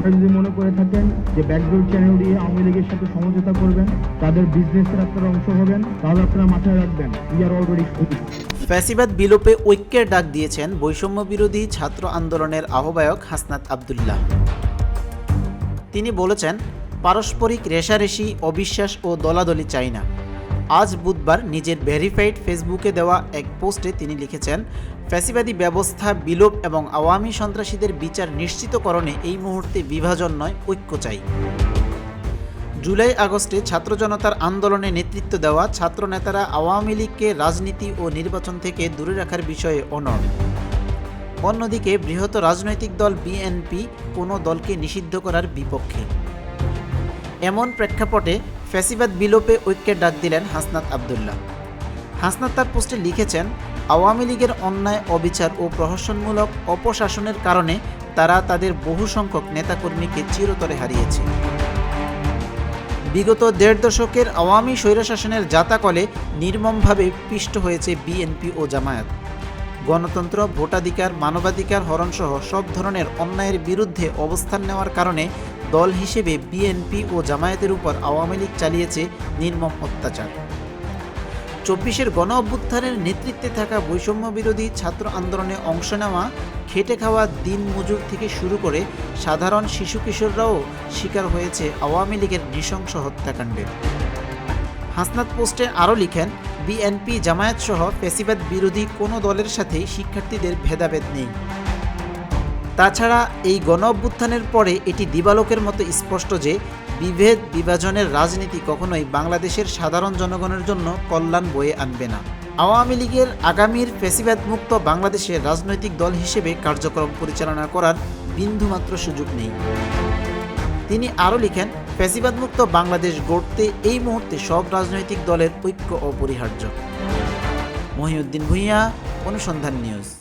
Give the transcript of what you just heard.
আপনারা যদি মনে করে থাকেন যে ব্যাকডোর চ্যানেল দিয়ে আওয়ামী লীগের সাথে সমঝোতা করবেন, তাদের বিজনেসের আপনারা অংশ হবেন, তাহলে আপনারা মাথায় রাখবেন উই আর অলরেডি ফ্যাসিবাদ বিলোপে ঐক্যের ডাক দিয়েছেন বৈষম্য বিরোধী ছাত্র আন্দোলনের আহ্বায়ক হাসনাত আবদুল্লাহ। তিনি বলেছেন, পারস্পরিক রেশারেশি অবিশ্বাস ও দলাদলি চাই না। আজ বুধবার নিজের ভেরিফাইড ফেসবুকে দেওয়া এক পোস্টে তিনি লিখেছেন, ফ্যাসিবাদী ব্যবস্থা, বিলোপ এবং আওয়ামী সন্ত্রাসীদের বিচার নিশ্চিতকরণে এই মুহূর্তে বিভাজন নয়, ঐক্য চাই। জুলাই আগস্টে ছাত্র জনতার আন্দোলনে নেতৃত্ব দেওয়া ছাত্র নেতারা আওয়ামী লীগকে রাজনীতি ও নির্বাচন থেকে দূরে রাখার বিষয়ে অনড়। অন্যদিকে বৃহৎ রাজনৈতিক দল বিএনপি কোনো দলকে নিষিদ্ধ করার বিপক্ষে। এমন প্রেক্ষাপটে ফ্যাসিবাদ বিলোপে ঐক্যের ডাক দিলেন হাসনাত আবদুল্লাহ। হাসনাত তার পোস্টে লিখেছেন, আওয়ামী লীগের অন্যায়, অবিচার ও প্রহসনমূলক অপশাসনের কারণে তারা তাদের বহু সংখ্যক নেতাকর্মীকে চিরতরে হারিয়েছে। বিগত দেড় দশকের আওয়ামী স্বৈরশাসনের জাতাকলে নির্মমভাবে পিষ্ট হয়েছে বিএনপি ও জামায়াত। গণতন্ত্র, ভোটাধিকার, মানবাধিকার হরণসহ সব ধরনের অন্যায়ের বিরুদ্ধে অবস্থান নেওয়ার কারণে দল হিসেবে বিএনপি ও জামায়াতের উপর আওয়ামী লীগ চালিয়েছে নির্মম অত্যাচার। চব্বিশের গণ অভ্যুত্থানের নেতৃত্বে থাকা বৈষম্য বিরোধী ছাত্র আন্দোলনে অংশ নেওয়া, খেটে খাওয়া দিন মজুর থেকে শুরু করে সাধারণ শিশু কিশোররাও শিকার হয়েছে আওয়ামী লীগের নৃশংস হত্যাকাণ্ডের হাসনাত পোস্টে আরও লিখেন, বিএনপি জামায়াত সহ বিরোধী কোনো দলের সাথেই শিক্ষার্থীদের ভেদাভেদ নেই। তাছাড়া এই গণ অভ্যুত্থানের পরে এটি দিবালোকের মতো স্পষ্ট যে বিভেদ বিভাজনের রাজনীতি কখনোই বাংলাদেশের সাধারণ জনগণের জন্য কল্যাণ বয়ে আনবে না। আওয়ামী লীগের আগামীর ফেসিবাদ মুক্ত বাংলাদেশের রাজনৈতিক দল হিসেবে কার্যক্রম পরিচালনা করার বিন্দুমাত্র সুযোগ নেই। তিনি আরও লিখেন ফ্যাসিবাদ মুক্ত বাংলাদেশ গড়তে এই মুহূর্তে সব রাজনৈতিক দলের ঐক্য অপরিহার্য। মহিউদ্দিন ভূঁইয়া, অনুসন্ধান নিউজ।